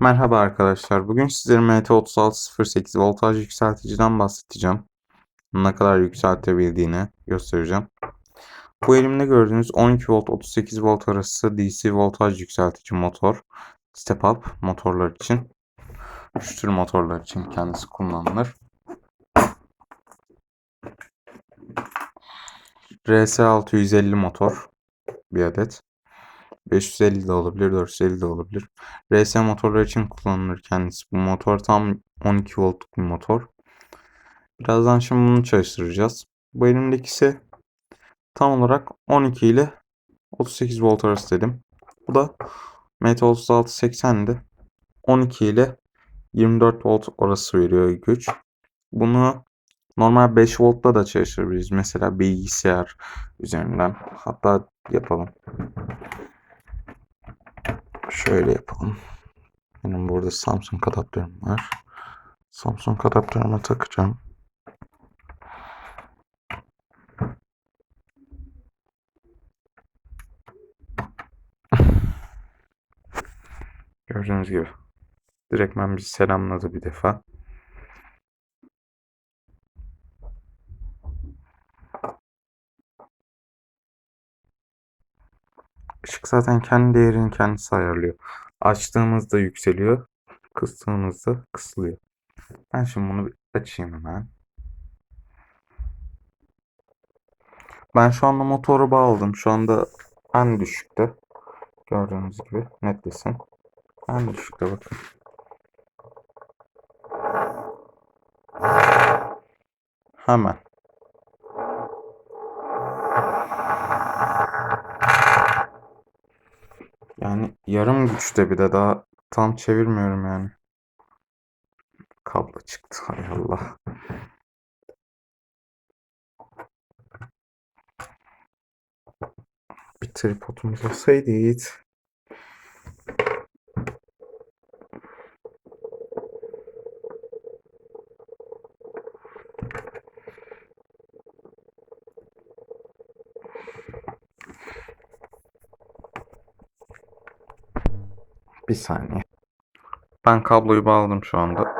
Merhaba arkadaşlar. Bugün sizlere MT3608 voltaj yükselticiden bahsedeceğim. Ne kadar yükseltebildiğini göstereceğim. Bu elimde gördüğünüz 12 volt 38 volt arası DC voltaj yükseltici motor. Step up motorlar için. Şu tür motorlar için kendisi kullanılır. RS650 motor bir adet. 550 de olabilir, 450 de olabilir. RS motorlar için kullanılır kendisi. Bu motor tam 12 voltluk bir motor. Birazdan şimdi bunu çalıştıracağız. Bu elimdekisi tam olarak 12 ile 38 volt arası dedim. Bu da MT3680'di. 12 ile 24 volt arası veriyor güç. Bunu normal 5 voltla da çalıştırabiliriz. Mesela bilgisayar üzerinden. Hatta yapalım. Şöyle yapalım. Benim burada Samsung adaptörüm var. Samsung adaptörüme takacağım. Gördüğünüz gibi. Direktmen bizi selamladı bir defa. Işık zaten kendi değerini kendisi ayarlıyor. Açtığımızda yükseliyor. Kıstığımızda kısılıyor. Ben şimdi bunu bir açayım hemen. Ben şu anda motoru bağladım. Şu anda en düşükte. Gördüğünüz gibi netlesin. En düşükte bakın. Hemen. Yani yarım güçte bir de daha tam çevirmiyorum yani. Kablo çıktı hay Allah. Bir tripodumuz olsaydı iyiydi. Bir saniye. Ben kabloyu bağladım şu anda.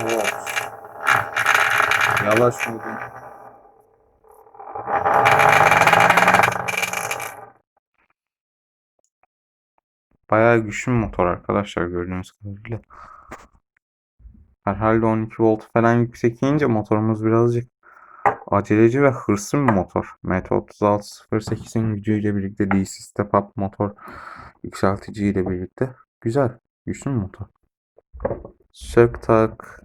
Evet. Yavaş vurdum. Bayağı güçlü bir motor arkadaşlar gördüğünüz kadarıyla. Herhalde 12 volt falan yüksek motorumuz birazcık aceleci ve hırslı bir motor. MT3608'in gücüyle birlikte DC step up motor yükseltici ile birlikte güzel, güçlü bir motor. Sök tak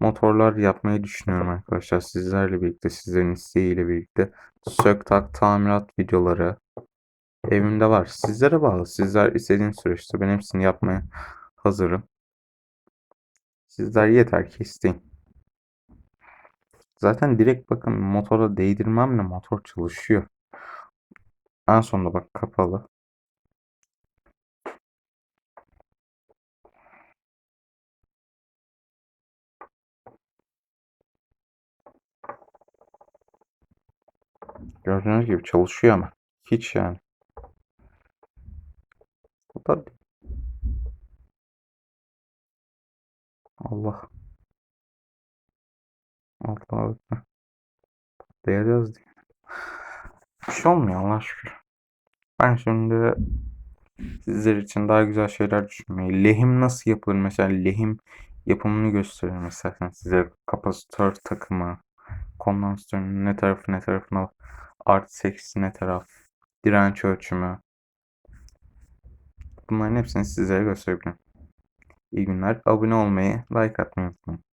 motorlar yapmayı düşünüyorum arkadaşlar. Sizlerle birlikte, sizlerin isteğiyle birlikte sök tak tamirat videoları evimde var. Sizlere bağlı. Sizler istediğiniz süreçte ben hepsini yapmaya hazırım. Sizler yeter ki isteyin. Zaten direkt bakın motora değdirmemle motor çalışıyor. En sonunda bak kapalı. Gördüğünüz gibi çalışıyor ama. Hiç yani. Bu da Allah. Allah Ekber. Patlayacağız diye. Bir şey olmuyor Allah şükür. Ben şimdi sizler için daha güzel şeyler düşünmeyi. Lehim nasıl yapılır? Mesela lehim yapımını gösteririm istersen size. Kapasitör takımı, kondansatörün ne tarafı ne tarafına artı eksi ne taraf, direnç ölçümü. Bunların hepsini sizlere gösterebilirim. İyi günler. Abone olmayı, like atmayı unutmayın.